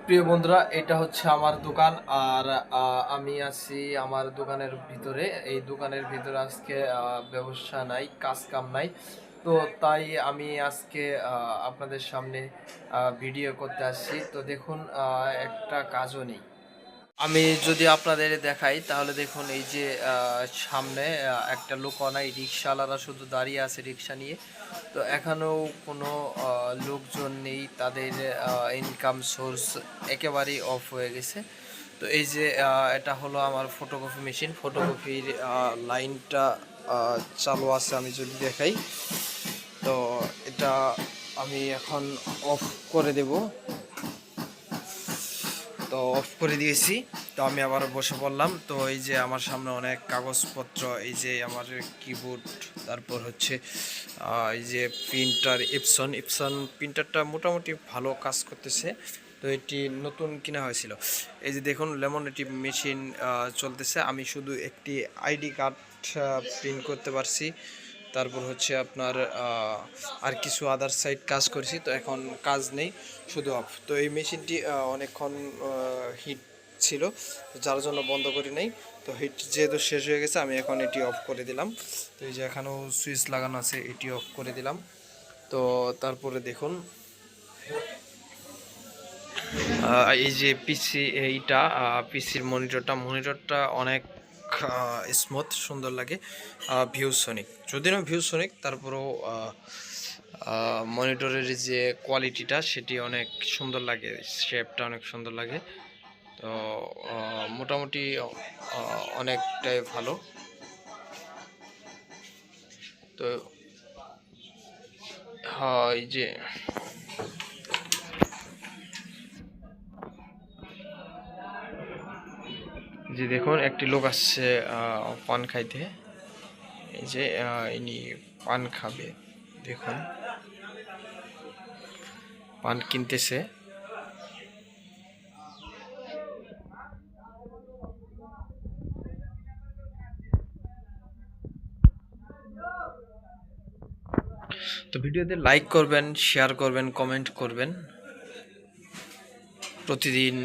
প্রিয় বন্ধুরা, এটা হচ্ছে আমার দোকান আর আমি আছি আমার দোকানের ভিতরে। এই দোকানের ভিতরে আজকে ব্যবসা নাই কাজ কাম নাই। তো তাই আমি আজকে আপনাদের সামনে ভিডিও করতে আসছি। তো দেখুন একটা কাজও নেই। আমি যদি আপনাদের দেখাই, তাহলে দেখুন এই যে সামনে একটা লোক নাই রিক্সাওয়ালারা শুধু দাঁড়িয়ে আছে রিক্সা নিয়ে। তো এখনও কোনো লোকজন নেই, তাদের ইনকাম সোর্স একেবারেই অফ হয়ে গেছে। তো এই যে এটা হলো আমার ফটোকপি মেশিন ফটোকপির লাইনটা চালু আছে আমি যদি দেখাই। তো এটা আমি এখন অফ করে দেবো। তো অফ করে দিয়েছি। তো আমি আবার বসে পড়লাম। তো এই যে আমার সামনে অনেক কাগজপত্র, এই যে আমার কিবোর্ড তারপর হচ্ছে এই যে প্রিন্টার ইপসন ইপসন প্রিন্টারটা মোটামুটি ভালো কাজ করতেছে। তো এটি নতুন কিনা হয়েছিল। এই যে দেখুন লেমন এটি মেশিন চলতেছে। আমি শুধু একটি আইডি কার্ড প্রিন্ট করতে পারছি। তারপর হচ্ছে আপনার আর কিছু আদার সাইড কাজ করেছি, তো এখন কাজ নেই, শুধু অফ তো এই মেশিনটি অনেকক্ষণ হিট ছিল, যার জন্য বন্ধ করি নাই। তো হিট যেহেতু শেষ হয়ে গেছে, আমি এখন এটি অফ করে দিলাম। তো এই যে এখানেও সুইচ লাগানো আছে, এটি অফ করে দিলাম। তো তারপরে দেখুন এই যে পিসি এইটা পিসির মনিটরটা মনিটরটা অনেক স্মুথ সুন্দর লাগে। ভিউ সনিক যদিও ভিউ সনিক তারপরেও মনিটরের যে কোয়ালিটিটা সেটি অনেক সুন্দর লাগে। শেপটা অনেক সুন্দর লাগে। তো মোটামুটি অনেকটাই ভালো। তো হ্যাঁ এই যে যে দেখুন, একটি লোক আসছে পান খাইতে। এই যে ইনি পান খাবে, দেখুন। পান কিনতেছে। তো ভিডিওতে লাইক করবেন শেয়ার করবেন কমেন্ট করবেন। প্রতিদিন